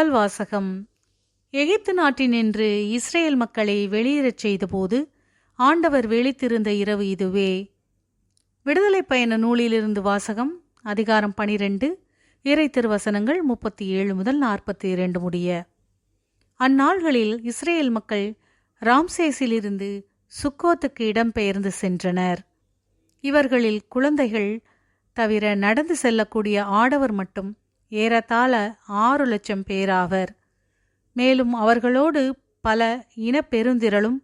முதல் வாசகம் எகிப்து நாட்டினின்று இஸ்ரேல் மக்களை வெளியேறச் செய்தபோது ஆண்டவர் வெளித்திருந்த இரவு இதுவே. விடுதலை பயண நூலிலிருந்து வாசகம் அதிகாரம் பனிரெண்டு இறை திருவசனங்கள் முப்பத்தி ஏழு முதல் நாற்பத்தி இரண்டு முடிய. அந்நாள்களில் இஸ்ரேல் மக்கள் ராம்சேஸிலிருந்து சுக்கோத்துக்கு இடம்பெயர்ந்து சென்றனர். இவர்களில் குழந்தைகள் தவிர நடந்து செல்லக்கூடிய ஆடவர் மட்டும் ஏறத்தாழ ஆறு லட்சம் பேராவர் மேலும் அவர்களோடு பல இனப்பெருந்திரளும்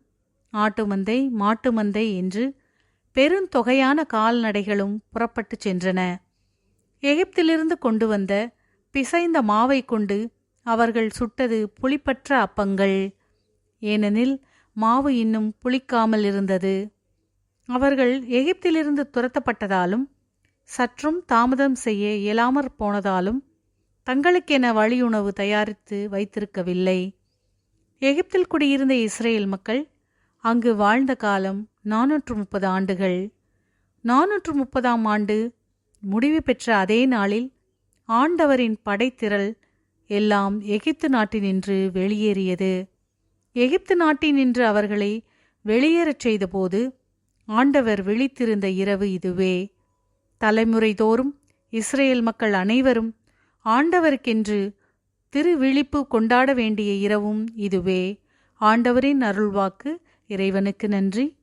ஆட்டுமந்தை மாட்டுமந்தை என்று பெருந்தொகையான கால்நடைகளும் புறப்பட்டுச் சென்றன. எகிப்திலிருந்து கொண்டு வந்த பிசைந்த மாவை கொண்டு அவர்கள் சுட்டது புளிப்பற்ற அப்பங்கள். ஏனெனில் மாவு இன்னும் புளிக்காமல் இருந்தது. அவர்கள் எகிப்திலிருந்து துரத்தப்பட்டதாலும் சற்றும் தாமதம் செய்ய இயலாமற் போனதாலும் தங்களுக்கென வழியுணவு தயாரித்து வைத்திருக்கவில்லை. எகிப்தில் குடியிருந்த இஸ்ரேல் மக்கள் அங்கு வாழ்ந்த காலம் நானூற்று முப்பது ஆண்டுகள். நானூற்று முப்பதாம் ஆண்டு முடிவு பெற்ற அதே நாளில் ஆண்டவரின் படைத்திரள் எல்லாம் எகிப்து நாட்டினின்று வெளியேறியது. எகிப்து நாட்டினின்று அவர்களை வெளியேறச் செய்தபோது ஆண்டவர் விழித்திருந்த இரவு இதுவே. தலைமுறை தோறும் இஸ்ரேல் மக்கள் அனைவரும் ஆண்டவருக்கென்று திருவிழிப்பு கொண்டாட வேண்டிய இரவும் இதுவே. ஆண்டவரின் அருள்வாக்கு இறைவனுக்கு நன்றி.